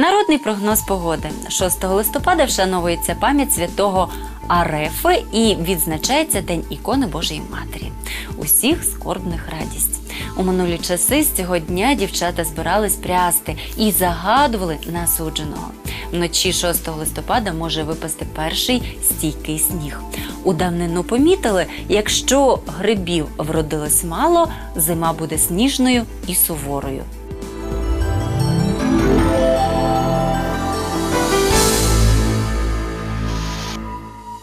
Міжнародний прогноз погоди 6 листопада вшановується пам'ять святого Арефи і відзначається День ікони Божої Матері. Усіх скорбних радість. У минулі часи з цього дня дівчата збирались прясти і загадували на судженого. Вночі 6 листопада може випасти перший стійкий сніг. У давнину помітили, якщо грибів вродилось мало, зима буде сніжною і суворою.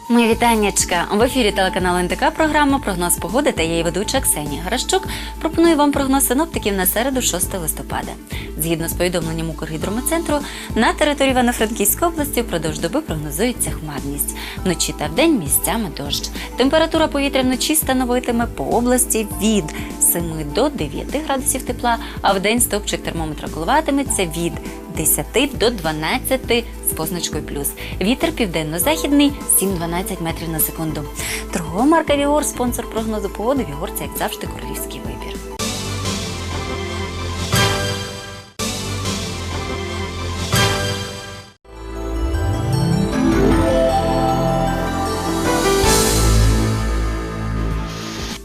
Мої вітаннячка! В ефірі телеканалу НТК програма Прогноз погоди та її ведуча Ксенія Гращук. Пропоную вам прогноз синоптиків на середу 6 листопада. Згідно з повідомленням Укргідрометцентру, на території Івано-Франківської області впродовж доби прогнозується хмарність. Вночі та вдень місцями дощ. Температура повітря вночі становитиме по області від 7 до 9 градусів тепла, а вдень стопчик термометра коливатиметься від 10 до 12 з позначкою плюс. Вітер південно-західний 7-12 метрів на секунду. Торгова марка Вігор, спонсор прогнозу погоди. Вігор це як завжди королівський вибір.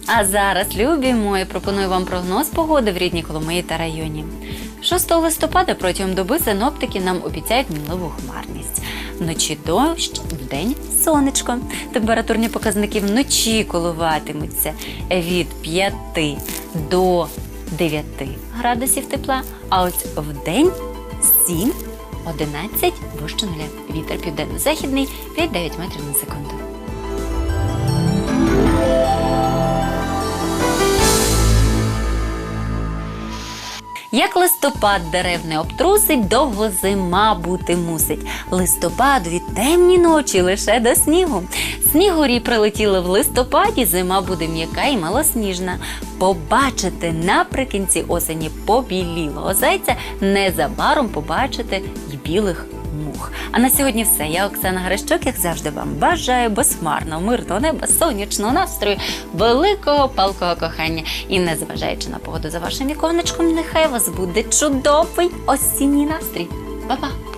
А зараз, любі мої, пропоную вам прогноз погоди в рідній Коломиї та районі. 6 листопада протягом доби синоптики нам обіцяють мінливу хмарність. Вночі дощ, вдень сонечко. Температурні показники вночі коливатимуться від 5 до 9 градусів тепла, а ось вдень 7 11 вище нуля. Вітер південно-західний 5-9 метрів на секунду. Як листопад дерев не обтрусить, довго зима бути мусить. Листопадові темні ночі лише до снігу. Снігурі прилетіли в листопаді, зима буде м'яка і малосніжна. Побачити наприкінці осені побілілого зайця, незабаром побачити й білих мух. А на сьогодні все. Я Оксана Грищук, як завжди, вам бажаю безхмарного, мирного неба, сонячного настрою, великого палкого кохання. І незважаючи на погоду за вашим віконечком, нехай вас буде чудовий осінній настрій. Па-па!